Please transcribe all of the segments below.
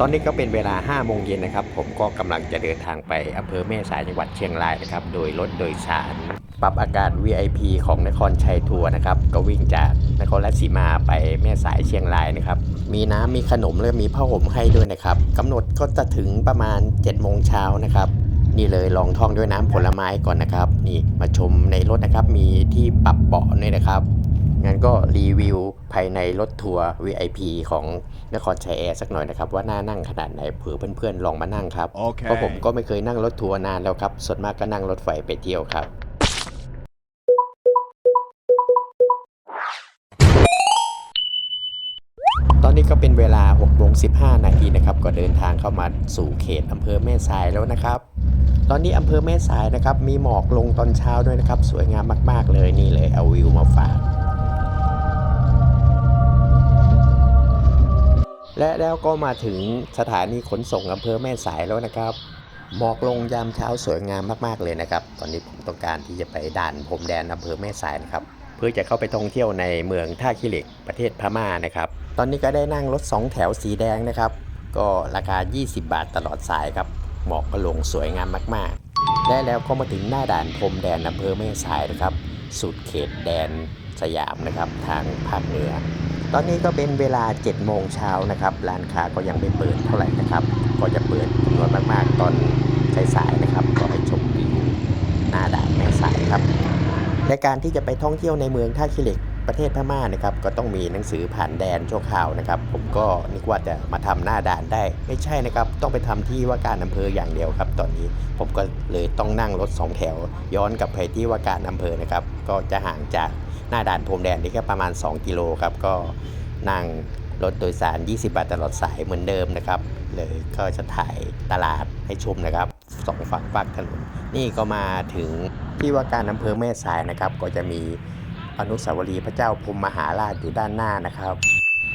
ตอนนี้ก็เป็นเวลา5โมงเย็นนะครับ ผมก็กำลังจะเดินทางไปอำเภอแม่สายจังหวัดเชียงรายนะครับ โดยรถโดยสาร ปรับอากาศ VIP ของนครชัยทัวร์นะครับ ก็วิ่งจากนครราชสีมาไปแม่สายเชียงรายนะครับ มีน้ำมีขนมและมีผ้าห่มให้ด้วยนะครับกำหนดก็จะถึงประมาณ7โมงเช้านะครับนี่เลยลองท่องด้วยน้ำผลไม้ก่อนนะครับ นี่มาชมในรถนะครับ มีที่ปรับเบาะด้วยนะครับ งั้นก็รีวิวภายในรถทัวร์ VIP ของนครชัยแอร์สักหน่อยนะครับ ว่าน่านั่งขนาดไหนเผื่อเพื่อนๆ ลองมานั่งครับโอเคเพราะผมก็ไม่เคยนั่งรถทัวร์นานแล้วครับ ส่วนมากก็นั่งรถไฟไปเที่ยวครับตอนนี้ก็เป็นเวลา6โมง15 นาทีนะครับ ก็เดินทางเข้ามาสู่เขตอำเภอแม่สายแล้วนะครับ ตอนนี้อำเภอแม่สายนะครับ มีหมอกลงตอนเช้าด้วยนะครับ สวยงามมาก ๆ เลยนี่เลยเอาวิวมาฝาก และแล้วก็มาถึงสถานีขนส่งอำเภอแม่สายแล้วนะครับ หมอกลงยามเช้าสวยงามมากๆเลยนะครับ ตอนนี้ผมต้องการที่จะไปด่านพรมแดนอำเภอแม่สายนะครับ เพื่อจะเข้าไปท่องเที่ยวในเมืองท่าขี้เหล็กประเทศพม่านะครับ ตอนนี้ก็ได้นั่งรถ2แถวสีแดงนะครับ ก็ราคา 20 บาทตลอดสายครับ หมอกก็ลงสวยงามมากๆ และแล้วก็มาถึงหน้าด่านพรมแดนอำเภอแม่สายนะครับ สุดเขตแดนสยามนะครับทางภาคเหนือ ตอนนี้ก็เป็นเวลา7โมงเช้านะครับ ร้านค้าก็ยังไม่เปิดเท่าไหร่นะครับ ก็จะเปิดจำนวนมากๆ ตอนสายๆนะครับ ก็ให้ชมวิวหน้าด่านแม่สายครับในการที่จะไปท่องเที่ยวในเมืองท่าขี้เหล็กประเทศพม่านะครับ ก็ต้องมีหนังสือผ่านแดนชั่วคราวนะครับ ผมก็นึกว่าจะมาทำหน้าด่านได้ ไม่ใช่นะครับ ต้องไปทำที่ว่าการอำเภออย่างเดียวครับ ตอนนี้ผมก็เลยต้องนั่งรถสองแถว ย้อนกลับไปที่ว่าการอำเภอนะครับ ก็จะห่างจาก หน้าด่านพรมแดนนี่แค่ประมาณ 2 กิโลครับ ก็นั่งรถโดยสาร 20 บาทตลอดสายเหมือนเดิมนะครับเลยก็จะถ่ายตลาดให้ชมนะครับสองฝั่งฝั่งถนนนี่ก็มาถึงที่ว่าการอำเภอแม่สายนะครับ ก็จะมีอนุสาวรีย์พระเจ้าพรมมหาราชอยู่ด้านหน้านะครับ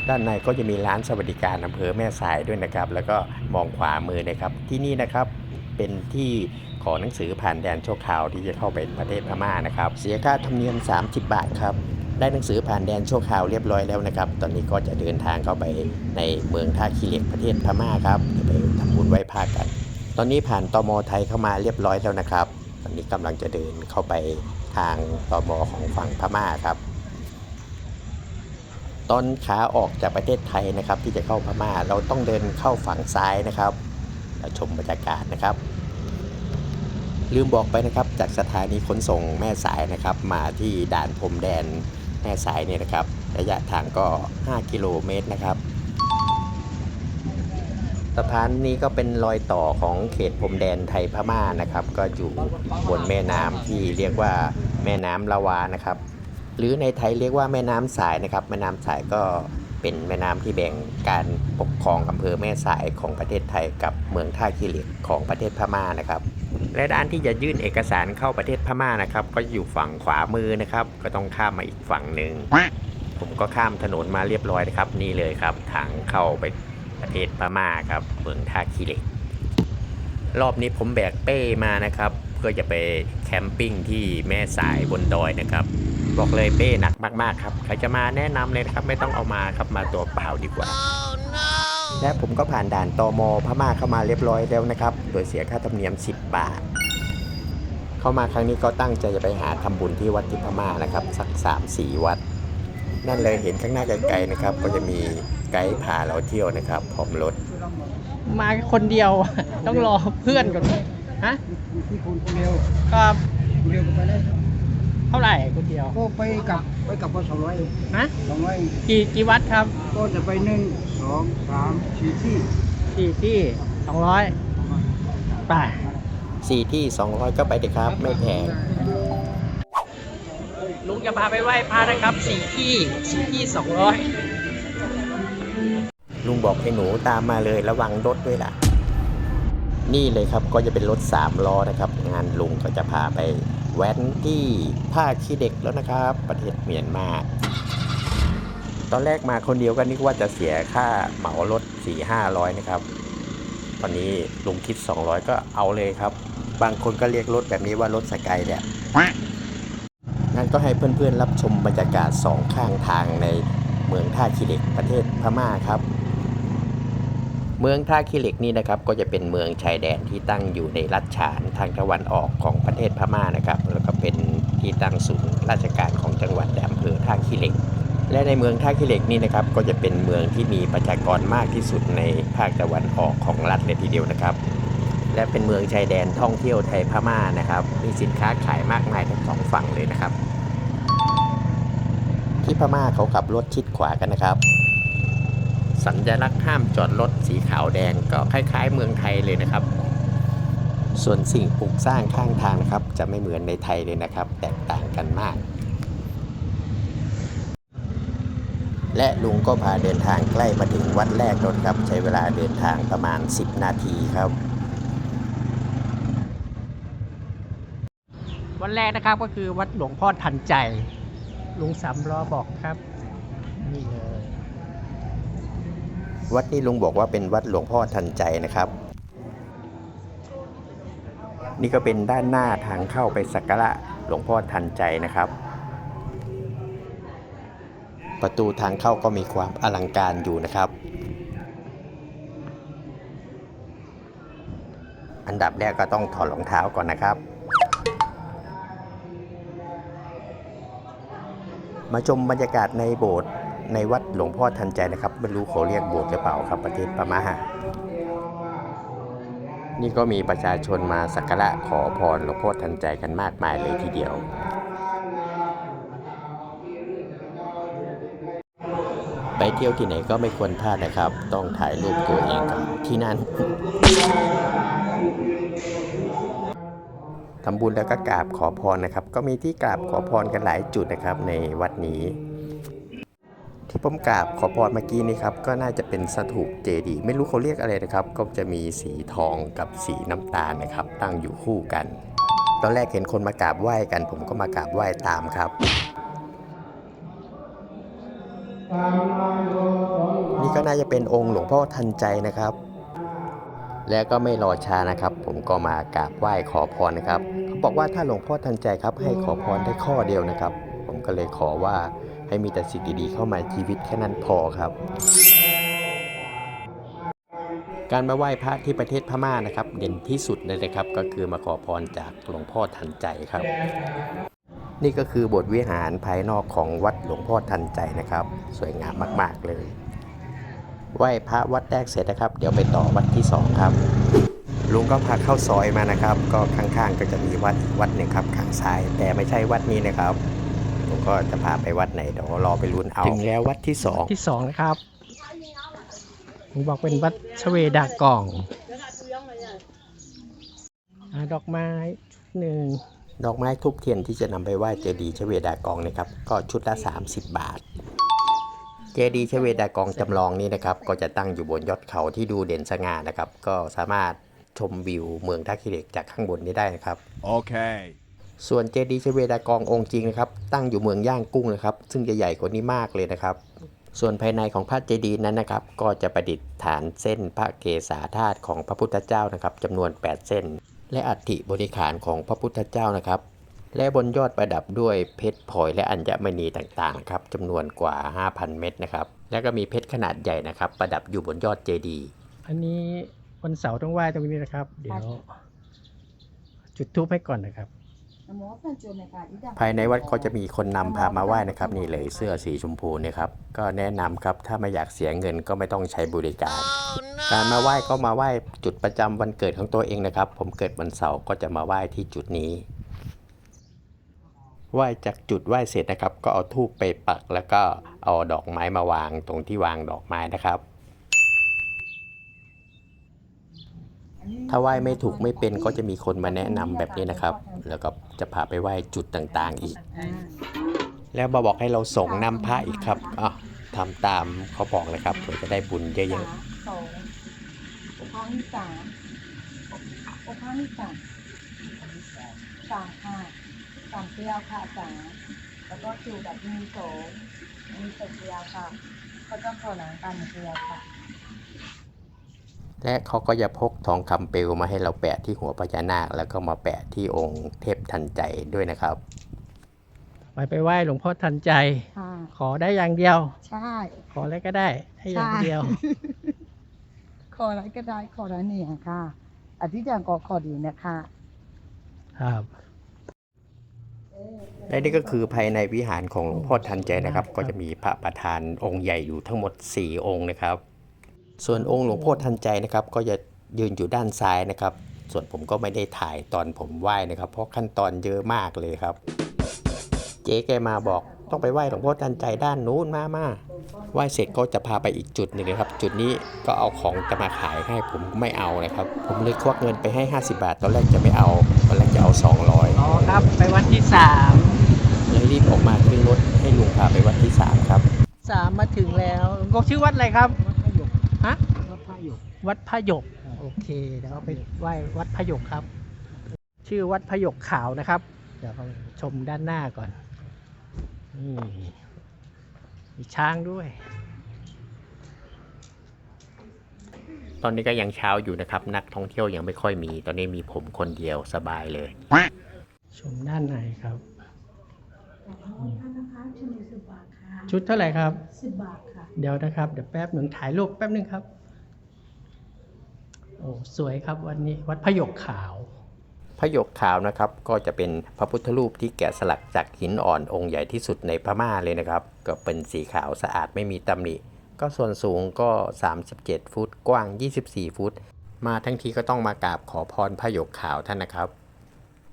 ด้านในก็จะมีร้านสวัสดิการอำเภอแม่สายด้วยนะครับ แล้วก็มองขวามือนะครับที่นี่นะครับเป็นที่ ขอหนังสือผ่านแดนชั่วคราวที่จะเข้าไปประเทศพม่านะครับ เสียค่าธรรมเนียม 30 บาทครับ ได้หนังสือผ่านแดนชั่วคราวเรียบร้อยแล้วนะครับ ตอนนี้ก็จะเดินทางเข้าไปในเมืองท่าขี้เหล็กประเทศพม่าครับไปทำบุญไหว้พระกัน ตอนนี้ผ่านตมไทยเข้ามาเรียบร้อยแล้วนะครับ ตอนนี้กำลังจะเดินเข้าไปทางตมของฝั่งพม่าครับตอนขาออกจากประเทศไทยนะครับที่จะเข้าพม่าเราต้องเดินเข้าฝั่งซ้ายนะครับชมบรรยากาศนะครับ ลืมบอกไปนะครับ จากสถานีขนส่งแม่สายนะครับ มาที่ด่านพรมแดนแม่สายเนี่ยนะครับ ระยะทางก็ 5 กิโลเมตรนะครับสะพานนี้ก็เป็นรอยต่อของเขตพรมแดนไทยพม่านะครับ ก็อยู่บนแม่น้ำที่เรียกว่าแม่น้ำละวานะครับ หรือในไทยเรียกว่าแม่น้ำสายนะครับ แม่น้ำสายก็เป็นแม่น้ำที่แบ่งการปกครองอำเภอแม่สายของประเทศไทยกับเมืองท่าขี้เหล็กของประเทศพม่านะครับ และด้านที่จะยื่นเอกสารเข้าประเทศพม่านะครับ ก็อยู่ฝั่งขวามือนะครับ ก็ต้องข้ามมาอีกฝั่งหนึ่งผมก็ข้ามถนนมาเรียบร้อยนะครับ นี่เลยครับทางเข้าไปประเทศพม่าครับเมืองท่าขี้เหล็ก รอบนี้ผมแบกเป้มานะครับ เพื่อจะไปแคมปิ้งที่แม่สายบนดอยนะครับบอกเลยเป้หนักมากๆครับใครจะมาแนะนำเลยนะครับไม่ต้องเอามาครับมาตัวเปล่าดีกว่า และผมก็ผ่านด่านตมพม่าเข้ามาเรียบร้อยแล้วนะครับ โดยเสียค่าธรรมเนียม 10 บาท เข้ามาครั้งนี้ก็ตั้งใจจะไปหาทำบุญที่วัดที่พม่านะครับ สัก 3-4 วัด นั่นเลยเห็นข้างหน้าไกลๆนะครับ ก็จะมีไกด์พาเราเที่ยวนะครับพร้อมรถ มาคนเดียว ต้องรอเพื่อนก่อนฮะที่คุณคนเดียวก็คนเดียวไปได้เท่าไหร่คนเดียว ก็ไปกลับไปกลับก็สองร้อยฮะ สองร้อยกี่กี่วัดครับก็จะไปหนึ่งสองสามสี่ที่กี่ที่สองร้อยไปสี่ที่200ก็ไปเถอะครับ ไม่แพงลุงจะพาไปไหว้พระนะครับสี่ที่สี่ที่สองร้อยลุงบอกให้หนูตามมาเลยระวังรถด้วยล่ะ นี่เลยครับก็จะเป็นรถ3ล้อนะครับ งานลุงก็จะพาไป แว้นที่ท่าขี้เด็กแล้วนะครับ ประเทศเมียนมา ตอนแรกมาคนเดียวก็นึกว่าจะเสียค่าเหมารถ 4 500 นะครับ ตอนนี้ลุงคิด 200 ก็เอาเลยครับ บางคนก็เรียกรถแบบนี้ว่ารถสกายเนี่ยงั้นก็ให้เพื่อนๆรับชมบรรยากาศสองข้างทางในเมืองท่าขี้เหล็กประเทศพม่าครับ เมืองท่าขี้เหล็กนี่นะครับก็จะเป็นเมืองชายแดนที่ตั้งอยู่ในรัฐฉานทางตะวันออกของประเทศพม่านะครับ แล้วก็เป็นที่ตั้งศูนย์ราชการของจังหวัดและอำเภอท่าขี้เหล็ก และในเมืองท่าขี้เหล็กนี่นะครับก็จะเป็นเมืองที่มีประชากรมากที่สุดในภาคตะวันออกของรัฐเลยทีเดียวนะครับ และเป็นเมืองชายแดนท่องเที่ยวไทยพม่านะครับ มีสินค้าขายมากมายทั้งสองฝั่งเลยนะครับ ที่พม่าเขาขับรถชิดขวากันนะครับ สัญลักษณ์ห้ามจอดรถสีขาวแดงก็คล้ายๆ เมืองไทยเลยนะครับ ส่วนสิ่งปลูกสร้างข้างทางนะครับ จะไม่เหมือนในไทยเลยนะครับ แตกต่างกันมาก และลุงก็พาเดินทางใกล้มาถึงวัดแรกแล้วครับ ใช้เวลาเดินทางประมาณ 10 นาทีครับวันแรกนะครับก็คือวัดหลวงพ่อทันใจลุงสามล้อบอกครับนี่เลย วัดนี้ลุงบอกว่าเป็นวัดหลวงพ่อทันใจนะครับ นี่ก็เป็นด้านหน้าทางเข้าไปสักการะหลวงพ่อทันใจนะครับ ประตูทางเข้าก็มีความอลังการอยู่นะครับ อันดับแรกก็ต้องถอดรองเท้าก่อนนะครับมาชมบรรยากาศในโบสถ์ ในวัดหลวงพ่อทันใจนะครับไม่รู้เขาเรียกโบสถ์หรือเปล่าครับประเทศพม่านี่ก็มีประชาชนมาสักการะขอพรหลวงพ่อทันใจกันมากมายเลยทีเดียวไปเที่ยวที่ไหนก็ไม่ควรพลาดนะครับ ต้องถ่ายรูปตัวเองกับที่นั่นทำบุญแล้วก็กราบขอพรนะครับ ก็มีที่กราบขอพรกันหลายจุดนะครับในวัดนี้ ที่ผมกราบขอพรเมื่อกี้นี้ครับก็น่าจะเป็นสถูปเจดีย์ไม่รู้เขาเรียกอะไรนะครับ ก็จะมีสีทองกับสีน้ำตาลนะครับ ตั้งอยู่คู่กัน ตอนแรกเห็นคนมากราบไหว้กัน ผมก็มากราบไหว้ตามครับนี่ก็น่าจะเป็นองค์หลวงพ่อทันใจนะครับ และก็ไม่รอช้านะครับ ผมก็มากราบไหว้ขอพรนะครับเขาบอกว่าถ้าหลวงพ่อทันใจครับให้ขอพรได้ข้อเดียวนะครับ ผมก็เลยขอว่า ให้มีแต่สิ่งดีๆเข้ามาชีวิตแค่นั้นพอครับ การมาไหว้พระที่ประเทศพม่านะครับ เด่นที่สุดเลยนะครับ ก็คือมาขอพรจากหลวงพ่อทันใจครับ นี่ก็คือบทวิหารภายนอกของวัดหลวงพ่อทันใจนะครับ สวยงามมาก ๆเลยไหว้พระวัดแรกเสร็จนะครับ เดี๋ยวไปต่อวัดที่สองครับลุงก็พาเข้าซอยมานะครับ ก็ข้างๆก็จะมีวัดวัดหนึ่งครับข้างซ้าย แต่ไม่ใช่วัดนี้นะครับ ก็จะพาไปวัดไหนเดี๋ยวรอไปลุ้นเอาถึงแล้ววัดที่สองที่สองนะครับลุงบอกเป็นวัดชเวดากองอ่าดอกไม้ชุดหนึ่งดอกไม้ทุบเทียนที่จะนำไปไหว้เจดีย์ชเวดากองนะครับ ก็ชุดละ 30 บาท เจดีย์ชเวดากองจำลองนี้นะครับ ก็จะตั้งอยู่บนยอดเขาที่ดูเด่นสง่านะครับ ก็สามารถชมวิวเมืองท่าขี้เหล็กจากข้างบนนี้ได้นะครับ Okay. ส่วนเจดีย์ชเวดากององค์จริงนะครับ ตั้งอยู่เมืองย่างกุ้งนะครับ ซึ่งจะใหญ่กว่านี้มากเลยนะครับ ส่วนภายในของพระเจดีย์นั้นนะครับ ก็จะประดิษฐานเส้นพระเกศาธาตุของพระพุทธเจ้านะครับจำนวน 8 เส้น และอัฐิบริขารของพระพุทธเจ้านะครับ และบนยอดประดับด้วยเพชรพลอยและอัญมณีต่างๆครับจำนวนกว่า 5,000 เม็ดนะครับ แล้วก็มีเพชรขนาดใหญ่นะครับ ประดับอยู่บนยอดเจดีย์อันนี้วันเสาร์ต้องไหว้ตรงนี้นะครับ เดี๋ยว จุดทูปให้ก่อนนะครับ ภายในวัดก็จะมีคนนำพามาไหว้นะครับ นี่เลยเสื้อสีชมพูเนี่ยครับก็แนะนำครับถ้าไม่อยากเสียเงินก็ไม่ต้องใช้บริการ การมาไหว้ก็มาไหว้จุดประจำวันเกิดของตัวเองนะครับ ผมเกิดวันเสาร์ก็จะมาไหว้ที่จุดนี้ไหว้จากจุดไหว้เสร็จนะครับ ก็เอาธูปไปปักแล้วก็เอาดอกไม้มาวางตรงที่วางดอกไม้นะครับ ถ้าไหว้ไม่ถูกไม่เป็นก็จะมีคนมาแนะนำแบบนี้นะครับ แล้วก็จะพาไปไหว้จุดต่างๆอีก แล้วมาบอกให้เราส่งน้ำพระอีกครับอะทำตามเขาบอกเลยครับเผื่อจะได้บุญเยอะสององค์พระที่สามองค์พระที่สามสามค่ะสามเกลียวค่ะสามแล้วก็คิวแบบมีโสงมีเศษเกลียวค่ะเขาจะขอหนังกันเกลียวค่ะๆ และเขาก็จะพกทองคำเปลวมาให้เราแปะที่หัวพญานาค แล้วก็มาแปะที่องค์เทพทันใจด้วยนะครับไปไปไหว้หลวงพ่อทันใจ ค่ะขอได้อย่างเดียว ใช่ ขออะไรก็ได้ได้อย่างเดียว ขออะไรก็ได้ขออะไรเนี่ยค่ะ อธิษฐานก็ขอดีนะคะ ครับ และนี่ก็คือภายในวิหารของหลวงพ่อทันใจนะครับ ก็จะมีพระประธานองค์ใหญ่อยู่ทั้งหมด 4 องค์นะครับ ส่วนองค์หลวงพ่อทันใจนะครับก็จะยืนอยู่ด้านซ้ายนะครับ ส่วนผมก็ไม่ได้ถ่ายตอนผมไหว้นะครับ เพราะขั้นตอนเยอะมากเลยครับ เจ๊แกมาบอกต้องไปไหว้หลวงพ่อทันใจด้านนู้นมามาไหว้เสร็จก็จะพาไปอีกจุดหนึ่งนะครับ จุดนี้ก็เอาของจะมาขายให้ผมไม่เอานะครับ ผมเลยควักเงินไปให้ 50 บาท ตอนแรกจะไม่เอาตอนแรกจะเอา 200อ๋อครับ ไปวัดที่สามเลยรีบออกมาขึ้นรถให้ลุงพาไปวัดที่3ครับสามมาถึงแล้วหลวงพ่อชื่อวัดอะไรครับวัดพระหยก ฮะ วัดพระหยก วัดพระหยก โอเค เดี๋ยวเราไปไหว้วัดพระหยกครับ ชื่อวัดพระหยกขาวนะครับ เดี๋ยวเราชมด้านหน้าก่อน นี่มีช้างด้วย ตอนนี้ก็ยังเช้าอยู่นะครับ นักท่องเที่ยวยังไม่ค่อยมี ตอนนี้มีผมคนเดียวสบายเลย ชมด้านในครับท่านนะคะชุดนี้สิบบาทค่ะชุดเท่าไหร่ครับ สิบบาทค่ะ เดี๋ยวนะครับ เดี๋ยวแป๊บหนึ่งถ่ายรูปแป๊บหนึ่งครับ โอ้สวยครับวันนี้วัดพะยกขาว พระยกขาวนะครับก็จะเป็นพระพุทธรูปที่แกะสลักจากหินอ่อนองค์ใหญ่ที่สุดในพม่าเลยนะครับ ก็เป็นสีขาวสะอาดไม่มีตำหนิ ก็ส่วนสูงก็ 37 ฟุต กว้าง 24 ฟุต มาทั้งทีก็ต้องมากราบขอพรพระยกขาวท่านนะครับ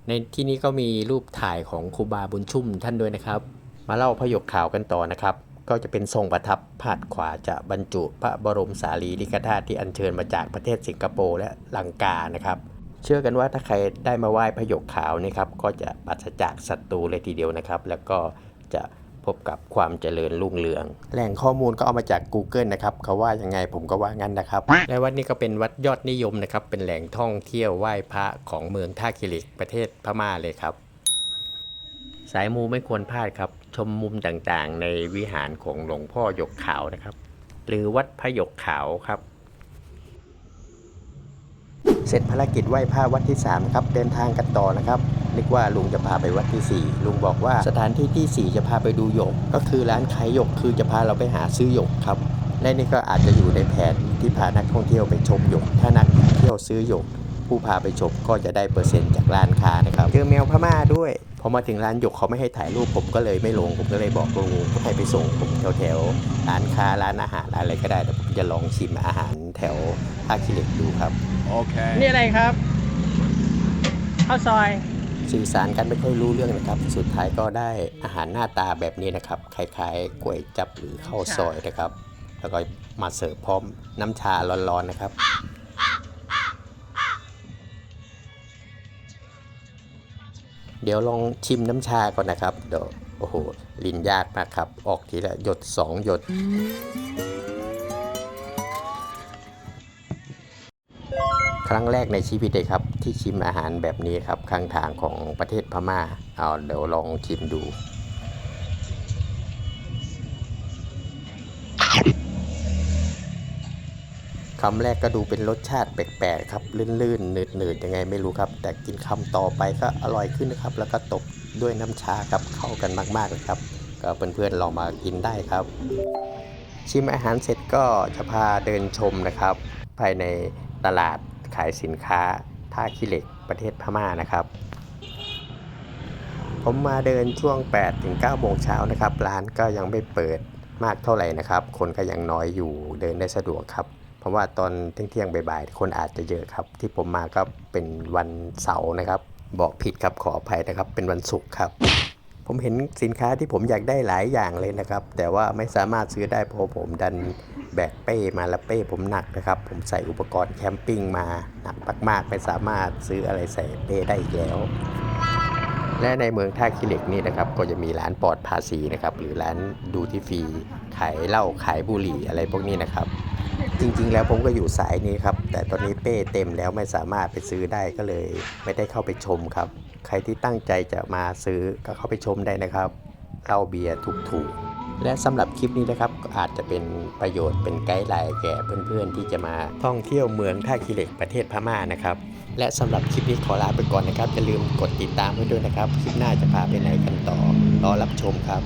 ในที่นี้ก็มีรูปถ่ายของครูบาบุญชุ่มท่านด้วยนะครับ มาเล่าพระยกขาวกันต่อนะครับ ก็จะเป็นทรงประทับผาดขวาจะบรรจุพระบรมสารีริกธาตุที่อัญเชิญมาจากประเทศสิงคโปร์และลังกานะครับ เชื่อกันว่าถ้าใครได้มาไหว้พระหยกขาวนี่ครับก็จะปราศจากศัตรูเลยทีเดียวนะครับ แล้วก็จะพบกับความเจริญรุ่งเรือง แหล่งข้อมูลก็เอามาจาก Google นะครับเขาว่ายังไงผมก็ว่างั้นนะครับ และวัดนี้ก็เป็นวัดยอดนิยมนะครับ เป็นแหล่งท่องเที่ยวไหว้พระของเมืองท่าคิริกประเทศพม่าเลยครับ สายมูไม่ควรพลาดครับ ชมมุมต่างๆ ในวิหารของหลวงพ่อหยกขาวนะครับ หรือวัดพระหยกขาวครับ เสร็จภารกิจไหว้พระวัดที่3นะครับ เดินทางกันต่อนะครับนึกว่าลุงจะพาไปวัดที่ 4 ลุงบอกว่าสถานที่ที่ 4 จะพาไปดูหยก ก็คือร้านขายหยกคือจะพาเราไปหาซื้อหยกครับ และนี่ก็อาจจะอยู่ในแผนที่พานักท่องเที่ยวไปชมหยก ถ้านักท่องเที่ยวซื้อหยก ผู้พาไปชมก็จะได้เปอร์เซ็นต์จากร้านค้านะครับเจอแมวพม่าด้วย พอมาถึงร้านหยกเขาไม่ให้ถ่ายรูปผมก็เลยไม่ลงผมก็เลยบอกลุงให้ไปส่งผมแถวๆร้านค้าร้านอาหารอะไรก็ได้แต่ผมจะลองชิมอาหารแถวท่าขี้เหล็กดูครับนี่อะไรครับข้าวซอยสื่อสารกันไม่ค่อยรู้เรื่องนะครับ สุดท้ายก็ได้อาหารหน้าตาแบบนี้นะครับคล้ายๆก๋วยจับหรือข้าวซอยนะครับ แล้วก็มาเสิร์ฟพร้อมน้ำชาร้อนๆนะครับ เดี๋ยวลองชิมน้ำชาก่อนนะครับ เดี๋ยวโอ้โห ลิ้นยากมากครับ ออกทีละหยดสองหยด ครั้งแรกในชีวิตเลยครับ ที่ชิมอาหารแบบนี้ครับข้างทางของประเทศพม่า เอาเดี๋ยวลองชิมดู คำแรกก็ดูเป็นรสชาติแปลกๆครับลื่นๆหนืดๆยังไงไม่รู้ครับ แต่กินคำต่อไปก็อร่อยขึ้นนะครับ แล้วก็ตบด้วยน้ำชาครับเข้ากันมากๆเลยครับ ก็เพื่อนๆลองมากินได้ครับ ชิมอาหารเสร็จก็จะพาเดินชมนะครับ ภายในตลาดขายสินค้าท่าขี้เหล็กประเทศพม่านะครับ ผมมาเดินช่วง 8 ถึง9โมงเช้านะครับ ร้านก็ยังไม่เปิดมากเท่าไหร่นะครับ คนก็ยังน้อยอยู่เดินได้สะดวกครับ เพราะว่าตอนเที่ยงๆบ่ายๆคนอาจจะเยอะครับ ที่ผมมาก็เป็นวันเสาร์นะครับ บอกผิดครับขออภัยนะครับ เป็นวันศุกร์ครับ ผมเห็นสินค้าที่ผมอยากได้หลายอย่างเลยนะครับ แต่ว่าไม่สามารถซื้อได้เพราะผมดันแบกเป้มาแล้วเป้ผมหนักนะครับ ผมใส่อุปกรณ์แคมปิ้งมาหนักมากๆไม่สามารถซื้ออะไรใส่เป้ได้อีกแล้วและในเมืองท่าขี้เหล็กนี่นะครับก็จะมีร้านปลอดภาษีนะครับหรือร้านดูที่ฟรีขายเหล้าขายบุหรี่อะไรพวกนี้นะครับ จริง ๆ แล้วผมก็อยู่สายนี้ครับ แต่ตอนนี้เป้เต็มแล้วไม่สามารถไปซื้อได้ก็เลย ไม่ได้เข้าไปชมครับ ใครที่ตั้งใจจะมาซื้อก็เข้าไปชมได้นะครับเหล้าเบียร์ถูกๆ และสำหรับคลิปนี้นะครับอาจจะเป็นประโยชน์เป็นไกด์ไลน์แก่เพื่อนๆ ที่จะมาท่องเที่ยวเมืองท่าขี้เหล็กประเทศพม่านะครับ และสำหรับคลิปนี้ขอลาไปก่อนนะครับอย่าลืมกดติดตามไว้ด้วยนะครับ คลิปหน้าจะพาไปไหนกันต่อรอรับชมครับ